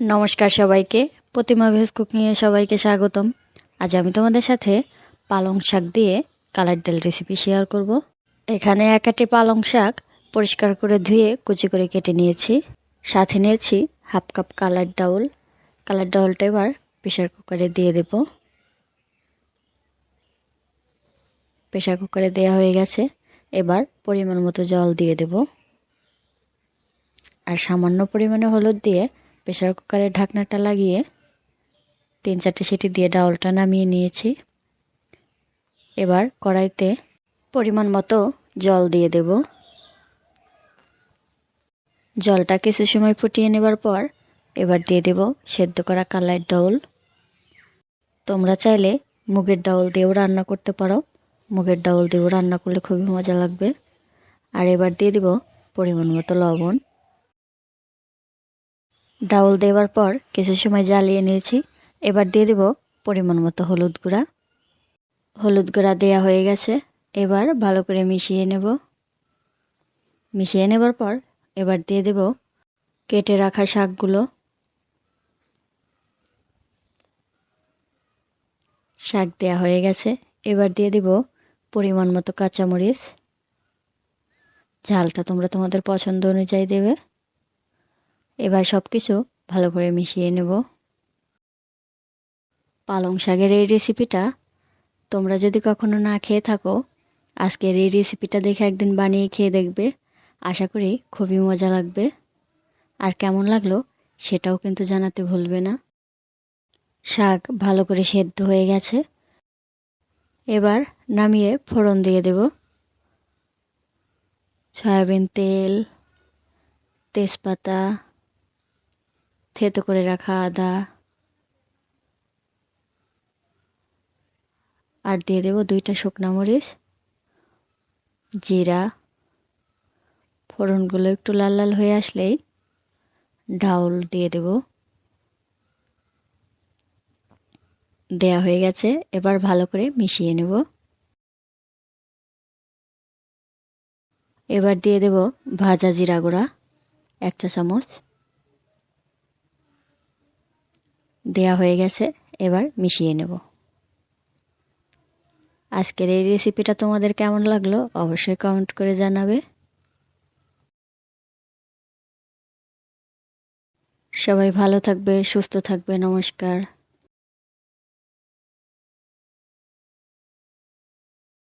নমস্কার সবাইকে। প্রতিমা ভেজ কুকিংয়ে সবাইকে স্বাগতম। আজ আমি তোমাদের সাথে পালং শাক দিয়ে কালার ডাল রেসিপি শেয়ার করব। এখানে এক আটি পালং শাক পরিষ্কার করে ধুয়ে কুচি করে কেটে নিয়েছি। সাথে নিয়েছি হাফ কাপ কালার ডাউল। কালার ডাউলটা এবার প্রেশার কুকারে দিয়ে দেব। প্রেশার কুকারে দেওয়া হয়ে গেছে। এবার পরিমাণ মতো জল দিয়ে দেব। আর সামান্য পরিমাণে হলুদ দিয়ে প্রেশার কুকারের ঢাকনাটা লাগিয়ে তিন চারটে সিটি দিয়ে ডাউলটা নামিয়ে নিয়েছি। এবার কড়াইতে পরিমাণ মতো জল দিয়ে দেব। জলটা কিছু সময় ফুটিয়ে নেবার পর এবার দিয়ে দেব সেদ্ধ করা কালার ডাউল। তোমরা চাইলে মুগের ডাউল দিয়েও রান্না করতে পারো। মুগের ডাউল দিয়েও রান্না করলে খুবই মজা লাগবে। আর এবার দিয়ে দিব পরিমাণ মতো লবণ। ডাউল দেওয়ার পর কিছু সময় জ্বালিয়ে নিয়েছি। এবার দিয়ে দেব পরিমাণ মতো হলুদ গুঁড়া। হলুদ গুঁড়া দেয়া হয়ে গেছে। এবার ভালো করে মিশিয়ে নেব। মিশিয়ে নেবার পর এবার দিয়ে দেব কেটে রাখা শাকগুলো। শাক দেয়া হয়ে গেছে। এবার দিয়ে দিব পরিমাণ মতো কাঁচামরিচ। ঝালটা তোমরা তোমাদের পছন্দ অনুযায়ী দেবে। এবার সব কিছু ভালো করে মিশিয়ে নেব। পালং শাকের এই রেসিপিটা তোমরা যদি কখনো না খেয়ে থাকো, আজকের এই রেসিপিটা দেখে একদিন বানিয়ে খেয়ে দেখবে। আশা করি খুবই মজা লাগবে। আর কেমন লাগল সেটাও কিন্তু জানাতে ভুলবে না। শাক ভালো করে সেদ্ধ হয়ে গেছে। এবার নামিয়ে ফোড়ন দিয়ে দেব। সয়াবিন তেল, তেজপাতা থেতো করে রাখা আদা। আর দিয়ে দেবো দুইটা শুকনা মরিচ, জিরা। ফোড়নগুলো একটু লাল লাল হয়ে আসলেই ডাউল দিয়ে দেব। দেয়া হয়ে গেছে, এবার ভালো করে মিশিয়ে নেব। এবার দিয়ে দেব ভাজা জিরা গুঁড়া, এক চা চামচ। দেয়া হয়ে গেছে, এবার মিশিয়ে নেব। আজকের এই রেসিপিটা তোমাদের কেমন লাগল অবশ্যই কমেন্ট করে জানাবে। সবাই ভালো থাকবে, সুস্থ থাকবে, নমস্কার।